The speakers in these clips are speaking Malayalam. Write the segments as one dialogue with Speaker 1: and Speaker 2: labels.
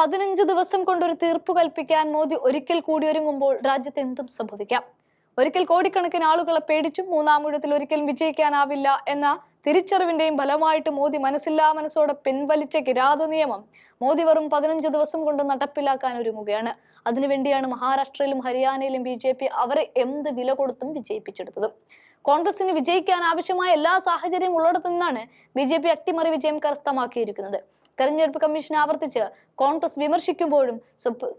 Speaker 1: പതിനഞ്ച് ദിവസം കൊണ്ടൊരു തീർപ്പ് കൽപ്പിക്കാൻ മോദി ഒരിക്കൽ കൂടി ഒരുങ്ങുമ്പോൾ രാജ്യത്ത് എന്തും സംഭവിക്കാം. ഒരിക്കൽ കോടിക്കണക്കിന് ആളുകളെ പേടിച്ചും മൂന്നാം ഊഴത്തിൽ ഒരിക്കലും വിജയിക്കാനാവില്ല എന്ന തിരിച്ചറിവിന്റെയും ഫലമായിട്ട് മോദി മനസ്സില്ലാ മനസ്സോടെ പിൻവലിച്ച കിരാത നിയമം മോദി വെറും പതിനഞ്ച് ദിവസം കൊണ്ട് നടപ്പിലാക്കാൻ ഒരുങ്ങുകയാണ്. അതിനുവേണ്ടിയാണ് മഹാരാഷ്ട്രയിലും ഹരിയാനയിലും ബി ജെ പി അവരെ എന്ത് വില കൊടുത്തും വിജയിപ്പിച്ചെടുത്തത്. കോൺഗ്രസിന് വിജയിക്കാൻ ആവശ്യമായ എല്ലാ സാഹചര്യവും ഉള്ളിടത്തു നിന്നാണ് ബി ജെ പി അട്ടിമറി വിജയം കരസ്ഥമാക്കിയിരിക്കുന്നത്. തെരഞ്ഞെടുപ്പ് കമ്മീഷൻ ആവർത്തിച്ച് കോൺഗ്രസ് വിമർശിക്കുമ്പോഴും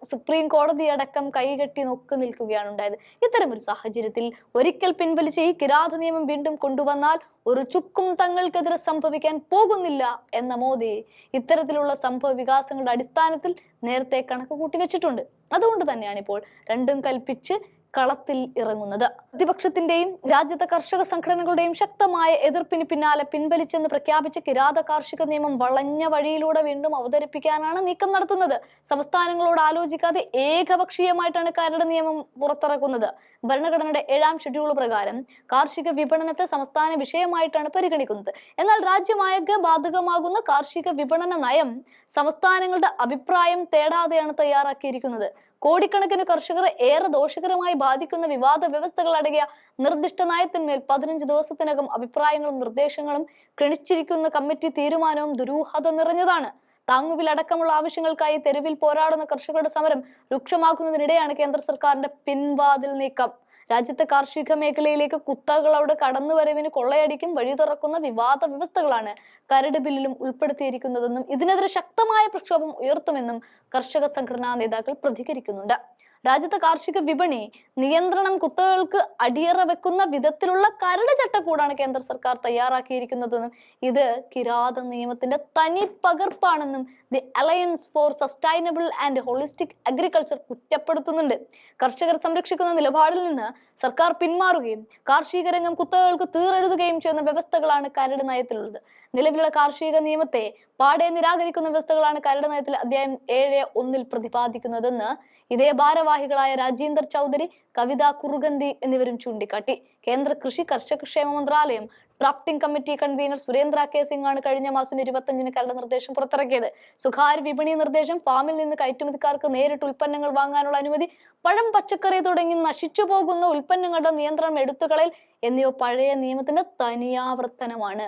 Speaker 1: സുപ്രീം കോടതി അടക്കം കൈകെട്ടി നോക്കി നിൽക്കുകയാണ് ഉണ്ടായത്. ഇത്തരമൊരു സാഹചര്യത്തിൽ ഒരിക്കൽ പിൻവലിച്ച ഈ കിരാത നിയമം വീണ്ടും കൊണ്ടുവന്നാൽ ഒരു ചുക്കും തങ്ങൾക്കെതിരെ സംഭവിക്കാൻ പോകുന്നില്ല എന്ന മോദി ഇത്തരത്തിലുള്ള സംഭവ വികാസങ്ങളുടെ അടിസ്ഥാനത്തിൽ നേരത്തെ കണക്ക് കൂട്ടി വെച്ചിട്ടുണ്ട്. അതുകൊണ്ട് തന്നെയാണ് ഇപ്പോൾ രണ്ടും കൽപ്പിച്ച് കളത്തിൽ ഇറങ്ങുന്നത്. പ്രതിപക്ഷത്തിന്റെയും രാജ്യത്തെ കർഷക സംഘടനകളുടെയും ശക്തമായ എതിർപ്പിന് പിന്നാലെ പിൻവലിച്ചെന്ന് പ്രഖ്യാപിച്ച കിരാത കാർഷിക നിയമം വളഞ്ഞ വഴിയിലൂടെ വീണ്ടും അവതരിപ്പിക്കാനാണ് നീക്കം നടത്തുന്നത്. സംസ്ഥാനങ്ങളോട് ആലോചിക്കാതെ ഏകപക്ഷീയമായിട്ടാണ് കരട് നിയമം പുറത്തിറക്കുന്നത്. ഭരണഘടനയുടെ ഏഴാം ഷെഡ്യൂൾ പ്രകാരം കാർഷിക വിപണനത്തെ സംസ്ഥാന വിഷയമായിട്ടാണ് പരിഗണിക്കുന്നത്. എന്നാൽ രാജ്യമാകെ ബാധകമാകുന്ന കാർഷിക വിപണന നയം സംസ്ഥാനങ്ങളുടെ അഭിപ്രായം തേടാതെയാണ് തയ്യാറാക്കിയിരിക്കുന്നത്. കോടിക്കണക്കിന് കർഷകരെ ഏറെ ദോഷകരമായി ബാധിക്കുന്ന വിവാദ വ്യവസ്ഥകൾ അടങ്ങിയ നിർദ്ദിഷ്ട നയത്തിന്മേൽ പതിനഞ്ച് ദിവസത്തിനകം അഭിപ്രായങ്ങളും നിർദ്ദേശങ്ങളും ക്ഷണിച്ചിരിക്കുന്ന കമ്മിറ്റി തീരുമാനവും ദുരൂഹത നിറഞ്ഞതാണ്. താങ്ങുവിൽ അടക്കമുള്ള ആവശ്യങ്ങൾക്കായി തെരുവിൽ പോരാടുന്ന കർഷകരുടെ സമരം രൂക്ഷമാക്കുന്നതിനിടെയാണ് കേന്ദ്ര സർക്കാരിന്റെ പിൻവാതിൽ നീക്കം. രാജ്യത്തെ കാർഷിക മേഖലയിലേക്ക് കുത്തകളുടെ കടന്നുവരവിന് കൊള്ളയടിക്കും വഴി തുറക്കുന്ന വിവാദ വ്യവസ്ഥകളാണ് കരട് ബില്ലിലും ഉൾപ്പെടുത്തിയിരിക്കുന്നതെന്നും ഇതിനെതിരെ ശക്തമായ പ്രക്ഷോഭം ഉയർത്തുമെന്നും കർഷക സംഘടനാ നേതാക്കൾ പ്രതികരിക്കുന്നുണ്ട്. രാജ്യത്തെ കാർഷിക വിപണി നിയന്ത്രണം കുത്തകൾക്ക് അടിയറ വെക്കുന്ന വിധത്തിലുള്ള കരട് ചട്ടക്കൂടാണ് കേന്ദ്ര സർക്കാർ തയ്യാറാക്കിയിരിക്കുന്നതെന്നും ഇത് കിരാത നിയമത്തിന്റെ തനി പകർപ്പാണെന്നും the alliance for sustainable and holistic agriculture കുറ്റപ്പെടുത്തുന്നുണ്ട്. കർഷകർ സംരക്ഷിക്കുന്ന നിലപാടിൽ നിന്ന് സർക്കാർ പിന്മാറുകയും കാർഷിക രംഗം കുത്തകൾക്ക് തീറെഴുതുകയും ചെയ്യുന്ന വ്യവസ്ഥകളാണ് കരട് നയത്തിലുള്ളത്. നിലവിലുള്ള കാർഷിക നിയമത്തെ പാടെ നിരാകരിക്കുന്ന വ്യവസ്ഥകളാണ് കരട് നയത്തിൽ അധ്യായം ഏഴ് ഒന്നിൽ പ്രതിപാദിക്കുന്നതെന്ന് ഇതേ ഭാരവാഹികളായ രാജീന്ദർ ചൗധരി കവിത കുറുഗന്തി എന്നിവരും ചൂണ്ടിക്കാട്ടി. കേന്ദ്ര കൃഷി കർഷകക്ഷേമ മന്ത്രാലയം drafting committee convener Surendra K Singh ആണ് കഴിഞ്ഞ മാസം ഇരുപത്തഞ്ചിന് കരട് നിർദ്ദേശം പുറത്തിറക്കിയത്. സ്വകാര്യ വിപണി നിർദ്ദേശം ഫാമിൽ നിന്ന് കയറ്റുമതിക്കാർക്ക് നേരിട്ട് ഉൽപ്പന്നങ്ങൾ വാങ്ങാനുള്ള അനുമതി പഴം പച്ചക്കറി തുടങ്ങി നശിച്ചു പോകുന്ന ഉൽപ്പന്നങ്ങളുടെ നിയന്ത്രണം എടുത്തുകളയൽ എന്നിവ പഴയ നിയമത്തിന്റെ തനിയാവർത്തനമാണ്.